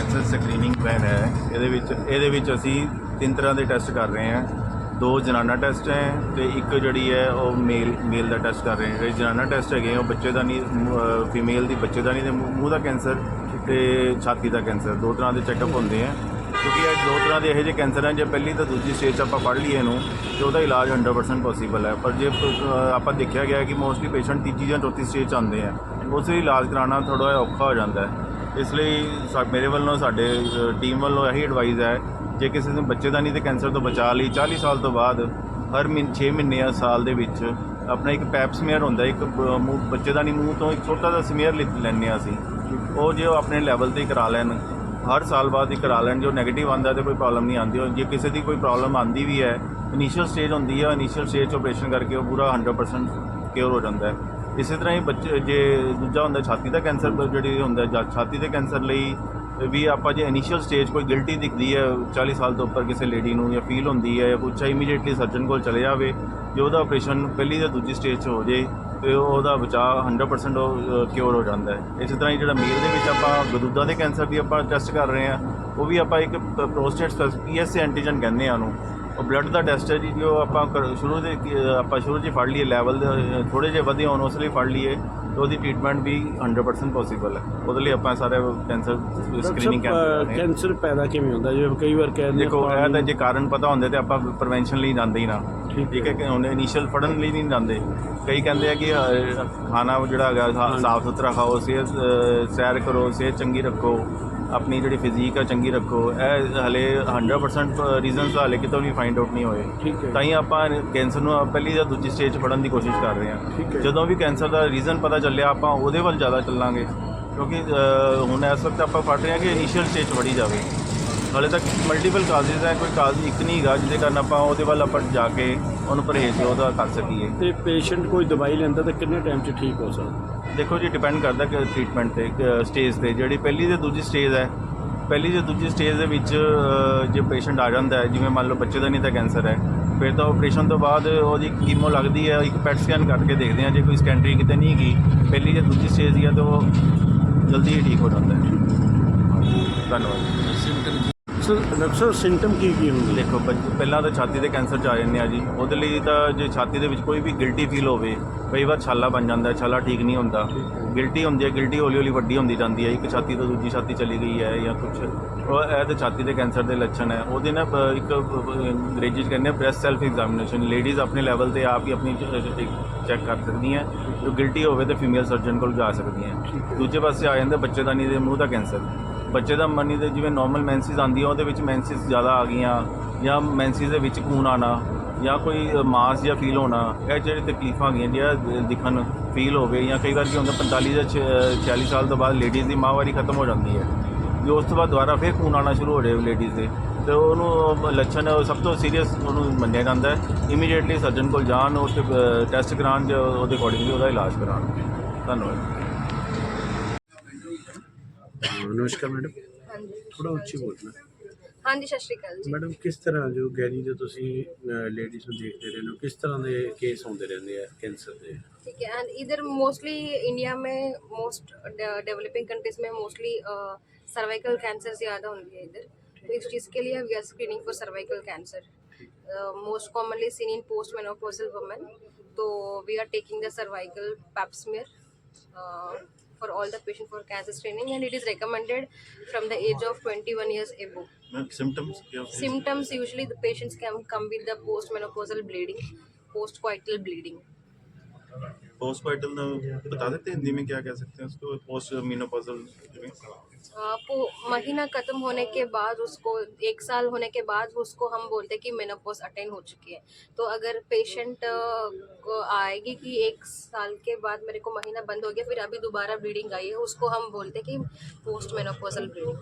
Cancer screening van ਹੈ। ਇਹਦੇ ਵਿੱਚ ਇਹਦੇ ਵਿੱਚ ਅਸੀਂ ਤਿੰਨ ਤਰ੍ਹਾਂ ਦੇ ਟੈਸਟ ਕਰ ਰਹੇ ਹਾਂ। ਦੋ ਜਨਾਨਾ ਟੈਸਟ ਹੈ ਤੇ ਇੱਕ ਜਿਹੜੀ ਹੈ ਉਹ ਮੇਲ ਮੇਲ ਦਾ ਟੈਸਟ ਕਰ ਰਹੇ ਹਾਂ। ਜਿਹੜੇ ਜਨਾਨਾ ਟੈਸਟ ਹੈਗੇ ਆ, ਉਹ ਬੱਚੇ ਦਾ ਨਹੀਂ ਫੀਮੇਲ ਦੀ ਬੱਚੇ ਦਾ ਨਹੀਂ ਤੇ ਮੂੰਹ ਦਾ ਕੈਂਸਰ ਤੇ ਛਾਤੀ ਦਾ ਕੈਂਸਰ। ਦੋ ਤਰ੍ਹਾਂ ਦੇ ਚੈੱਕਅਪ ਹੁੰਦੇ ਆ। ਕਿਉਂਕਿ ਇਹ ਦੋ ਤਰ੍ਹਾਂ ਦੇ ਇਹੋ ਜਿਹੇ ਕੈਂਸਰ ਹਨ ਜੇ ਪਹਿਲੀ ਤਾਂ ਦੂਜੀ ਸਟੇਜ 'ਚ ਆਪਾਂ ਪੜ੍ਹ ਲਈਏ ਇਹਨੂੰ ਤੇ ਉਹਦਾ ਇਲਾਜ 100% ਪੋਸੀਬਲ ਹੈ। ਪਰ ਜੇ ਆਪਾਂ ਦੇਖਿਆ ਗਿਆ ਕਿ ਮੋਸਟਲੀ ਪੇਸ਼ੈਂਟ ਤੀਜੀ ਜਾਂ ਚੌਥੀ ਸਟੇਜ 'ਚ ਆਉਂਦੇ ਆ ਉਸ ਲਈ ਇਲਾਜ ਕਰਾਉਣਾ ਥੋੜ੍ਹਾ ਜਿਹਾ ਔਖਾ ਹੋ ਜਾਂਦਾ ਹੈ। ਇਸ ਲਈ ਸਾ- ਮੇਰੇ ਵੱਲੋਂ, ਸਾਡੇ ਟੀਮ ਵੱਲੋਂ ਇਹੀ ਐਡਵਾਈਸ ਹੈ, ਜੇ ਕਿਸੇ ਨੂੰ ਬੱਚੇ ਦਾ ਨਹੀਂ ਤੇ ਕੈਂਸਰ ਤੋਂ ਬਚਾ ਲਈ 40 ਸਾਲ ਤੋਂ ਬਾਅਦ ਹਰ ਮਹੀਨੇ 6 ਮਹੀਨੇ ਜਾਂ ਸਾਲ ਦੇ ਵਿੱਚ ਆਪਣਾ ਇੱਕ ਪੈਪ ਸਮੇਅਰ ਹੁੰਦਾ, ਇੱਕ ਬ- ਮੂੰਹ, ਬੱਚੇ ਦਾ ਨਹੀਂ, ਮੂੰਹ ਤੋਂ ਇੱਕ ਛੋਟਾ ਜਿਹਾ ਸਮੀਅਰ ਲੈਂਦੇ ਹਾਂ ਅਸੀਂ। ਉਹ ਜੇ ਉਹ ਆਪਣੇ ਲੈਵਲ ਤੇ ਹੀ ਕਰਾ ਲੈਣ, ਹਰ ਸਾਲ ਬਾਅਦ ਹੀ ਕਰਾ ਲੈਣ, ਜੋ 네ਗੇਟਿਵ ਆਂਦਾ ਤੇ ਕੋਈ ਪ੍ਰੋਬਲਮ ਨਹੀਂ ਆਉਂਦੀ। ਜੇ ਕਿਸੇ ਦੀ ਕੋਈ ਪ੍ਰੋਬਲਮ ਆਂਦੀ ਵੀ ਹੈ ਇਨੀਸ਼ੀਅਲ ਸਟੇਜ ਹੁੰਦੀ ਹੈ ਇਨੀਸ਼ੀਅਲ ਸਟੇਜ 'ਚ ਆਪਰੇਸ਼ਨ ਕਰਕੇ ਉਹ ਪੂਰਾ 100% ਕਿਉਰ ਹੋ ਜਾਂਦਾ ਹੈ। ਇਸੇ ਤਰ੍ਹਾਂ ਹੀ ਬੱਚੇ, ਜੇ ਦੂਜਾ ਹੁੰਦਾ ਛਾਤੀ ਦਾ ਕੈਂਸਰ ਜਿਹੜੀ ਹੁੰਦਾ ਜਾਂ, ਛਾਤੀ ਦੇ ਕੈਂਸਰ ਲਈ ਵੀ ਆਪਾਂ ਜੇ ਇਨੀਸ਼ੀਅਲ ਸਟੇਜ ਕੋਈ ਗਿਲਟੀ ਦਿਖਦੀ ਹੈ 40 ਸਾਲ ਤੋਂ ਉੱਪਰ ਕਿਸੇ ਲੇਡੀ ਨੂੰ ਜਾਂ ਫੀਲ ਹੁੰਦੀ ਹੈ ਜਾਂ ਕੁਛ ਇਮੀਡੀਏਟਲੀ ਸਰਜਨ ਕੋਲ ਚਲੇ ਜਾਵੇ, ਜੇ ਉਹਦਾ ਆਪਰੇਸ਼ਨ ਪਹਿਲੀ ਜਾਂ ਦੂਜੀ ਸਟੇਜ 'ਚ ਹੋ ਜੇ, ਤੇ ਉਹਦਾ ਬਚਾਅ 100% ਉਹ ਕਿਉਰ ਹੋ ਜਾਂਦਾ ਹੈ। ਇਸੇ ਤਰ੍ਹਾਂ ਹੀ ਜਿਹੜਾ ਮੇਲ ਦੇ ਵਿੱਚ ਆਪਾਂ ਗਦੂਦਾ ਦੇ ਕੈਂਸਰ ਦੀ ਆਪਾਂ ਟੈਸਟ ਕਰ ਰਹੇ ਹਾਂ, ਉਹ ਵੀ ਆਪਾਂ ਇੱਕ ਪ੍ਰੋਸਟੇਟ ਪੀਐਸਏ ਐਂਟੀਜਨ ਕਹਿੰਦੇ ਆ ਉਹਨੂੰ। ਬਲੱਡ ਦਾ ਟੈਸਟ ਹੈ ਜੀ ਜੋ ਆਪਾਂ ਕਰ- ਸ਼ੁਰੂ ਦੇ ਆਪਾਂ ਸ਼ੁਰੂ 'ਚ ਹੀ ਫੜ ਲਈਏ ਲੈਵਲ ਥੋੜੇ ਜਿਹੇ ਵਧੇ ਹੋਣ ਉਸ ਲਈ ਫੜ ਲਈਏ ਤੇ ਉਹਦੀ ਟ੍ਰੀਟਮੈਂਟ ਵੀ 100% ਪੋਸੀਬਲ ਹੈ। ਉਹਦੇ ਲਈ ਆਪਾਂ ਸਾਰੇ ਕੈਂਸਰ ਸਕਰੀਨਿੰਗ ਕੈਂਪ ਹਾਂ ਕੈਂਸਰ ਪੈਦਾ ਕਿਵੇਂ ਹੁੰਦਾ? ਜਿਵੇਂ ਕਈ ਵਾਰ ਕਹਿੰਦੇ ਦੇਖੋ ਇਹ ਤਾਂ ਜੇ ਕਾਰਨ ਪਤਾ ਹੁੰਦੇ ਤੇ ਆਪਾਂ ਪ੍ਰੀਵੈਂਸ਼ਨ ਲਈ ਜਾਂਦੇ ਹੀ ਨਾ। ਠੀਕ ਠੀਕ ਹੈ ਕਿ ਹੁਣ ਇਨੀਸ਼ੀਅਲ ਫੜਨ ਲਈ ਨਹੀਂ ਜਾਂਦੇ। ਕਈ ਕਹਿੰਦੇ ਆ ਕਿ ਖਾਣਾ ਜਿਹੜਾ ਹੈਗਾ ਸਾਫ਼ ਸੁਥਰਾ ਖਾਓ ਸਿਹਤ ਸੈਰ ਕਰੋ ਸਿਹਤ ਚੰਗੀ ਰੱਖੋ। ਆਪਣੀ ਜਿਹੜੀ ਫਿਜ਼ੀਕ ਆ ਚੰਗੀ ਰੱਖੋ। ਇਹ ਹਲੇ 100% ਰੀਜ਼ਨਸ ਹਲੇ ਕਿਤੋਂ ਵੀ ਫਾਈਂਡ ਆਊਟ ਨਹੀਂ ਹੋਏ। ਠੀਕ ਹੈ। ਤਾਂ ਹੀ ਆਪਾਂ ਕੈਂਸਰ ਨੂੰ ਪਹਿਲੀ ਜਾਂ ਦੂਜੀ ਸਟੇਜ 'ਚ ਫੜਨ ਦੀ ਕੋਸ਼ਿਸ਼ ਕਰ ਰਹੇ ਹੈ। ਜਦੋਂ ਵੀ ਕੈਂਸਰ ਦਾ ਰੀਜ਼ਨ ਪਤਾ ਚੱਲਿਆ ਆਪਾਂ ਉਹਦੇ ਵੱਲ ਜ਼ਿਆਦਾ ਚੱਲਾਂਗੇ। ਕਿਉਂਕਿ ਹੁਣ ਇਸ ਵਕਤ ਆਪਾਂ ਫੜ ਰਹੇ ਹਾਂ ਕਿ ਇਨੀਸ਼ੀਅਲ ਸਟੇਜ ਫੜੀ ਜਾਵੇ। ਹਾਲੇ ਤੱਕ ਮਲਟੀਪਲ ਕਾਜ਼ਿਸ ਹੈ ਕੋਈ ਕਾਜ਼ ਇੱਕ ਨਹੀਂ ਹੈਗਾ ਜਿਹਦੇ ਕਾਰਨ ਆਪਾਂ ਉਹਦੇ ਵੱਲ ਆਪਾਂ ਜਾ ਕੇ ਉਹਨੂੰ ਪਰਹੇਜ਼ ਉਹਦਾ ਕਰ ਸਕੀਏ। ਤੇ ਪੇਸ਼ੈਂਟ ਕੋਈ ਦਵਾਈ ਲੈਂਦਾ ਤਾਂ ਕਿੰਨੇ ਟਾਈਮ 'ਚ ਠੀਕ ਹੋ ਸਕਦਾ? ਦੇਖੋ ਜੀ ਡਿਪੈਂਡ ਕਰਦਾ ਕਿ ਟ੍ਰੀਟਮੈਂਟ ਤੇ ਸਟੇਜ ਤੇ। ਜਿਹੜੀ ਪਹਿਲੀ ਤੇ ਦੂਜੀ ਸਟੇਜ ਹੈ ਪਹਿਲੀ ਤੇ ਦੂਜੀ ਸਟੇਜ ਦੇ ਵਿੱਚ ਜੇ ਪੇਸ਼ੈਂਟ ਆ ਜਾਂਦਾ ਹੈ ਜਿਵੇਂ ਮੰਨ ਲਓ ਬੱਚੇ ਦਾ ਨਹੀਂ ਤਾਂ ਕੈਂਸਰ ਹੈ ਫਿਰ ਤਾਂ ਆਪਰੇਸ਼ਨ ਤੋਂ ਬਾਅਦ ਉਹਦੀ ਕੀਮੋ ਲੱਗਦੀ ਹੈ ਇੱਕ ਪੈਟ ਸਕੈਨ ਕਰਕੇ ਦੇਖਦੇ ਹਾਂ ਜੇ ਕੋਈ ਸਕੈਂਡਰੀ ਕਿਤੇ ਨਹੀਂ ਗਈ ਪਹਿਲੀ ਜਾਂ ਦੂਜੀ ਸਟੇਜ ਦੀ ਹੈ ਤਾਂ ਉਹ ਜਲਦੀ ਹੀ ਠੀਕ ਹੋ ਜਾਂਦਾ ਹੈ। ਧੰਨਵਾਦ। ਸਰ ਡਾਕਟਰ ਸਾਹਿਬ ਸਿੰਪਟਮ ਕੀ ਕੀ ਹੁੰਦੇ? ਦੇਖੋ ਬੱਚ- ਪਹਿਲਾਂ ਤਾਂ ਛਾਤੀ ਦੇ ਕੈਂਸਰ ਚ ਆ ਜਾਂਦੇ ਆ ਜੀ। ਉਹਦੇ ਲਈ ਤਾਂ ਜੇ ਛਾਤੀ ਦੇ ਵਿੱਚ ਕੋਈ ਵੀ ਗਿਲਟੀ ਫੀਲ ਹੋਵੇ ਕਈ ਵਾਰ ਛਾਲਾ ਬਣ ਜਾਂਦਾ ਹੈ ਛਾਲਾ ਠੀਕ ਨਹੀਂ ਹੁੰਦਾ। ਗਿਲਟੀ ਹੁੰਦੀ ਹੈ ਗਿਲਟੀ ਹੌਲੀ ਹੌਲੀ ਵੱਡੀ ਹੁੰਦੀ ਜਾਂਦੀ ਹੈ। ਇੱਕ ਛਾਤੀ ਤੋਂ ਦੂਜੀ ਛਾਤੀ ਚਲੀ ਗਈ ਹੈ ਜਾਂ ਕੁਝ ਉਹ ਇਹ ਤਾਂ ਛਾਤੀ ਦੇ ਕੈਂਸਰ ਦੇ ਲੱਛਣ ਹੈ। ਉਹਦੇ ਨਾਲ ਬ- ਇੱਕ ਬ- ਅੰਗਰੇਜ਼ੀ ਚ ਕਹਿੰਦੇ ਬ੍ਰੈਸਟ ਸੈਲਫ ਐਗਜ਼ਾਮੀਨੇਸ਼ਨ ਲੇਡੀਜ਼ ਆਪਣੇ ਲੈਵਲ ਤੇ ਆਪ ਹੀ ਆਪਣੀ ਚੈੱਕ ਕਰ ਸਕਦੀਆਂ। ਜੋ ਗਿਲਟੀ ਹੋਵੇ ਤਾਂ ਫੀਮੇਲ ਸਰਜਨ ਕੋਲ ਜਾ ਸਕਦੀਆਂ। ਦੂਜੇ ਪਾਸੇ ਆ ਜਾਂਦਾ ਬੱਚੇ ਦਾ ਨਹੀਂ ਦੇ ਮੂੰਹ ਦਾ ਕੈਂਸਰ। ਬੱਚੇ ਦਾ ਮਨੀ ਦੇ ਜਿਵੇਂ ਨਾਰਮਲ ਮੈਂਸਿਸ ਆਉਂਦੀ ਆ ਉਹਦੇ ਵਿੱਚ ਮੈਂਸਿਸ ਜ਼ਿਆਦਾ ਆ ਗਈਆਂ, ਜਾਂ ਮੈਂਸਿਸ ਦੇ ਵਿੱਚ ਖੂਨ ਆਣਾ ਜਾਂ ਕੋਈ ਮਾਸ ਜਾਂ ਫੀਲ ਹੋਣਾ, ਇਹ ਜਿਹੜੀ ਤਕਲੀਫਾਂ ਹੈਗੀਆਂ ਜਿਹੜਾ ਦਿਖਣ ਫੀਲ ਹੋਵੇ, ਜਾਂ ਕਈ ਵਾਰ ਕੀ ਹੁੰਦਾ 45 ਜਾਂ ਛ- 46 ਸਾਲ ਤੋਂ ਬਾਅਦ ਲੇਡੀਜ਼ ਦੀ ਮਾਹਵਾਰੀ ਖਤਮ ਹੋ ਜਾਂਦੀ ਹੈ। ਜੋ ਉਸ ਤੋਂ ਬਾਅਦ ਦੁਬਾਰਾ ਫਿਰ ਖੂਨ ਆਣਾ ਸ਼ੁਰੂ ਹੋ ਜਾਵੇ ਲੇਡੀਜ਼ ਦੇ, ਤੇ ਉਹਨੂੰ ਲੱਛਣ ਸਭ ਤੋਂ ਸੀਰੀਅਸ ਉਹਨੂੰ ਮੰਨਿਆ ਜਾਂਦਾ ਹੈ। ਇਮੀਡੀਏਟਲੀ ਸਰਜਨ ਕੋਲ ਜਾਣ, ਉਸ ਟੈਸਟ ਕਰਾਉਣ, ਜਾਂ ਉਹਦੇ ਅਕੋਰਡਿੰਗਲੀ ਉਹਦਾ ਇਲਾਜ ਕਰਾਉਣ। ਧੰਨਵਾਦ। ਨਮਸਕਾਰ ਮੈਡਮ ਹਾਂਜੀ ਥੋੜਾ ਉੱਚੀ ਬੋਲਣਾ ਹਾਂਜੀ ਸਤਿ ਸ਼੍ਰੀ ਅਕਾਲ ਜੀ ਮੈਡਮ ਕਿਸ ਤਰ੍ਹਾਂ ਜੋ ਗੈਰੀ ਜੋ ਤੁਸੀਂ ਲੇਡੀਜ਼ ਨੂੰ ਦੇਖਦੇ ਰਹਿੰਦੇ ਹੋ ਕਿਸ ਤਰ੍ਹਾਂ ਦੇ ਕੇਸ ਹੁੰਦੇ ਰਹਿੰਦੇ ਆ ਕੈਂਸਰ ਦੇ ठीक है एंड इधर मोस्टली इंडिया में मोस्ट डेवलपिंग कंट्रीज में मोस्टली सर्वाइकल कैंसर ज़्यादा होती है इधर तो इस चीज़ के लिए we are screening for cervical cancer most commonly seen in post menopausal women तो we are taking the cervical pap smear for all the patient for cancer screening and it is recommended from the age of 21 years above. Symptoms symptoms usually the patients can come with the postmenopausal bleeding postcoital bleeding postcoital बता देते हैं हिंदी में क्या कह सकते हैं उसको post menopausal आ, वो महीना खत्म होने के बाद उसको एक साल होने के बाद उसको हम बोलते हैं कि मेनोपॉज अटेन हो चुकी है। तो अगर पेशेंट को आएगी कि एक साल के बाद मेरे को महीना बंद हो गया फिर अभी दोबारा ब्लीडिंग आई है उसको हम बोलते हैं कि पोस्ट मेनोपॉजल ब्लीडिंग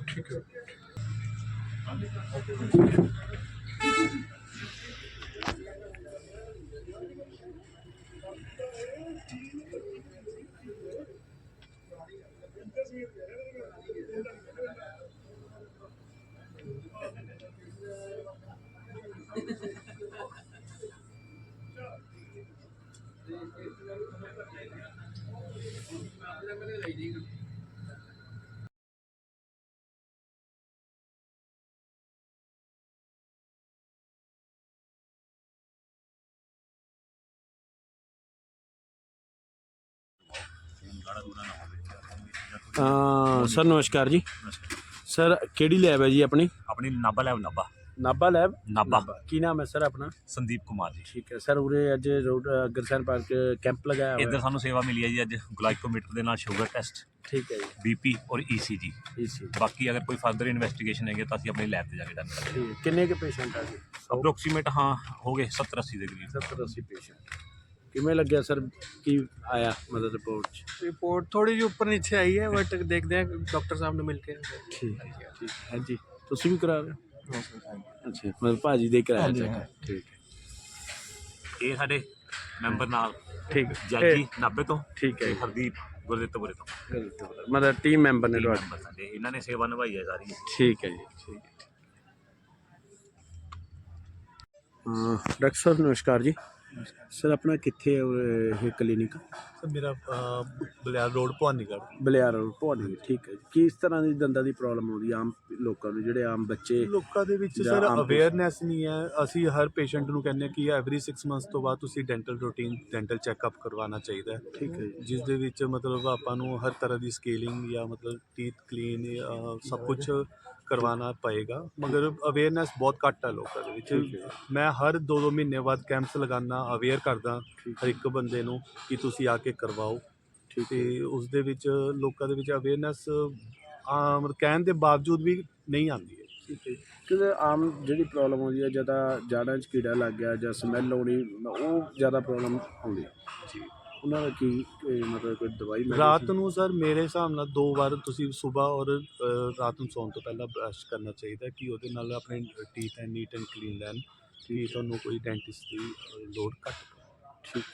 ਸਰ ਨਮਸਕਾਰ ਜੀ। ਸਰ ਕਿਹੜੀ ਲੈਬ ਹੈ ਜੀ ਆਪਣੀ? ਆਪਣੀ ਨਾਭਾ ਲੈਬ ਨਾਭਾ। ਨਾਭਾ ਲੈਬ ਨਾਭਾ। ਕੀ ਨਾਮ ਹੈ ਸਰ ਆਪਣਾ? ਸੰਦੀਪ ਕੁਮਾਰ ਜੀ। ਠੀਕ ਹੈ। ਸਰ ਉਰੇ ਅੱਜ ਰੋਡ ਗਰਸਨ ਪਾਰਕ ਕੈਂਪ ਲਗਾਇਆ ਹੋਇਆ ਇੱਧਰ ਸਾਨੂੰ ਸੇਵਾ ਮਿਲੀ ਹੈ ਜੀ ਅੱਜ। ਗਲਾਈਕੋਮੀਟਰ ਦੇ ਨਾਲ ਸ਼ੂਗਰ ਟੈਸਟ ਠੀਕ ਹੈ ਜੀ। ਬੀਪੀ ਔਰ ਈਸੀਜੀ ਈਸੀਜੀ ਬਾਕੀ ਅਗਰ ਕੋਈ ਫਰਦਰ ਇਨਵੈਸਟੀਗੇਸ਼ਨ ਹੈਗੇ ਤਾਂ ਅਸੀਂ ਆਪਣੀ ਲੈਬ ਤੇ ਜਾ ਕੇ ਡਨ ਕਰਾਂਗੇ ਠੀਕ ਕਿੰਨੇ ਕੇ ਪੇਸ਼ੈਂਟ ਆ ਜੀ? ਅਪਰੋਕਸੀਮੇਟ ਹਾਂ ਹੋ ਗਏ 70 80 ਦੇ ਕਰੀਬ। 70 80 ਪੇਸ਼ੈਂਟ ਕਿਵੇਂ ਲੱਗਿਆ ਸਰ ਕੀ ਆਇਆ ਮਤਲਬ ਰਿਪੋਰਟ ਚ? ਰਿਪੋਰਟ ਥੋੜੀ ਜਿਹੀ ਉੱਪਰ ਨੀਚੇ ਆਈ ਹੈ ਬਟ ਦੇਖਦੇ ਹਾਂ ਡਾਕਟਰ ਸਾਹਿਬ ਨੂੰ ਮਿਲ ਕੇ। ਠੀਕ ਹੈ ਠੀਕ ਹੈ। ਜੀ ਤੁਸੀਂ ਵੀ ਕਰਾ ਰਹੇ ਹੋ? ਅੱਛਾ ਮਤਲਬ ਭਾਜੀ ਦੇ ਕਰਾਇਆ ਚੈੱਕ। ਠੀਕ ਹੈ। ਇਹ ਸਾਡੇ ਮੈਂਬਰ ਨਾਲ ਠੀਕ। ਜੱਜੀ ਨਾਭੇ ਤੋਂ ਠੀਕ ਹੈ ਤੇ ਜੀ। ਹਰਦੀਪ ਗੁਰਦਿੱਤਪੁਰੇ ਤੋਂ। ਮਤਲਬ ਟੀਮ ਮੈਂਬਰ ਨੇ ਇਹ ਤੁਹਾਡੇ ਮੈਂਬਰ ਸਾਡੇ। ਇਹਨਾਂ ਨੇ ਸੇਵਾ ਨਿਭਾਈ ਹੈ ਸਾਰੀ। ਠੀਕ ਹੈ ਜੀ ਠੀਕ ਹੈ। ਹਾਂ ਡਾਕਟਰ ਸਾਹਿਬ ਨਮਸਕਾਰ ਜੀ। ਸਰ ਆਪਣਾ ਕਿੱਥੇ ਹੈ ਇਹ ਕਲੀਨਿਕ? ਸਰ ਮੇਰਾ ਬਲਿਆਰ ਰੋਡ ਭਵਾਨੀਗੜ੍ਹ। ਬਲਿਆਰ ਰੋਡ ਭਵਾਨੀ ਠੀਕ ਹੈ ਕਿਸ ਤਰ੍ਹਾਂ ਦੀ ਦੰਦਾਂ ਦੀ ਪ੍ਰੋਬਲਮ ਆਉਂਦੀ ਆਮ ਲੋਕਾਂ ਨੂੰ ਜਿਹੜੇ ਆਮ ਬੱਚੇ ਲੋਕਾਂ ਦੇ ਵਿੱਚ ਸਰ ਅਵੇਅਰਨੈਸ ਨਹੀਂ ਹੈ। ਅਸੀਂ ਹਰ ਪੇਸ਼ੈਂਟ ਨੂੰ ਕਹਿੰਦੇ ਕਿ ਐਵਰੀ 6 ਮੰਥਸ ਤੋਂ ਬਾਅਦ ਤੁਸੀਂ ਡੈਂਟਲ ਰੂਟੀਨ ਡੈਂਟਲ ਚੈੱਕਅਪ ਕਰਵਾਉਣਾ ਚਾਹੀਦਾ ਹੈ। ਠੀਕ ਹੈ ਜਿਸ ਦੇ ਵਿੱਚ ਮਤਲਬ ਆਪਾਂ ਨੂੰ ਹਰ ਤਰ੍ਹਾਂ ਦੀ ਸਕੇਲਿੰਗ ਜਾਂ ਮਤਲਬ ਟੀਥ ਕਲੀਨ ਸਭ ਕੁਝ ਕਰਵਾਉਣਾ ਪਏਗਾ ਮਗਰ ਅਵੇਅਰਨੈਸ ਬਹੁਤ ਘੱਟ ਹੈ ਲੋਕਾਂ ਦੇ ਵਿੱਚ। ਮੈਂ ਹਰ 2-2 ਮਹੀਨੇ ਬਾਅਦ ਕੈਂਪਸ ਲਗਾਉਣਾ ਅਵੇਅਰ ਕਰਦਾ ਹਰ ਇੱਕ ਬੰਦੇ ਨੂੰ ਕਿ ਤੁਸੀਂ ਆ ਕੇ ਕਰਵਾਓ। ਤੇ ਉਸ ਦੇ ਵਿੱਚ ਲੋਕਾਂ ਦੇ ਵਿੱਚ ਅਵੇਅਰਨੈਸ ਆਮ ਕਹਿਣ ਦੇ ਬਾਵਜੂਦ ਵੀ ਨਹੀਂ ਆਉਂਦੀ ਹੈ। ਕਿਉਂਕਿ ਆਮ ਜਿਹੜੀ ਪ੍ਰੋਬਲਮ ਆਉਂਦੀ ਹੈ ਜ਼ਿਆਦਾ ਜਾੜਾਂ 'ਚ ਕੀੜਾ ਲੱਗ ਗਿਆ ਜਾਂ ਸਮੈਲ ਆਉਣੀ ਉਹ ਜ਼ਿਆਦਾ ਪ੍ਰੋਬਲਮ ਆਉਂਦੀ ਹੈ। ਜੀ। ਉਹਨਾਂ ਦਾ ਕੀ ਮਤਲਬ ਕੋਈ ਦਵਾਈ medicine? ਰਾਤ ਨੂੰ ਸਰ ਮੇਰੇ ਹਿਸਾਬ ਨਾਲ ਦੋ ਵਾਰ ਤੁਸੀਂ ਸਵੇਰ ਔਰ ਰਾਤ ਨੂੰ ਸੌਣ ਤੋਂ ਪਹਿਲਾਂ ਬ੍ਰਸ਼ ਕਰਨਾ ਚਾਹੀਦਾ ਕਿ ਉਹਦੇ ਨਾਲ ਆਪਣੇ ਟੀਥ ਐਂ ਨੀਟ ਐਂਡ ਕਲੀਨ ਰਹਿਣ ਕਿ ਤੁਹਾਨੂੰ ਕੋਈ ਡੈਂਟਿਸਟ ਦੀ ਲੋੜ ਘੱਟ ਪਵੇ। ਠੀਕ।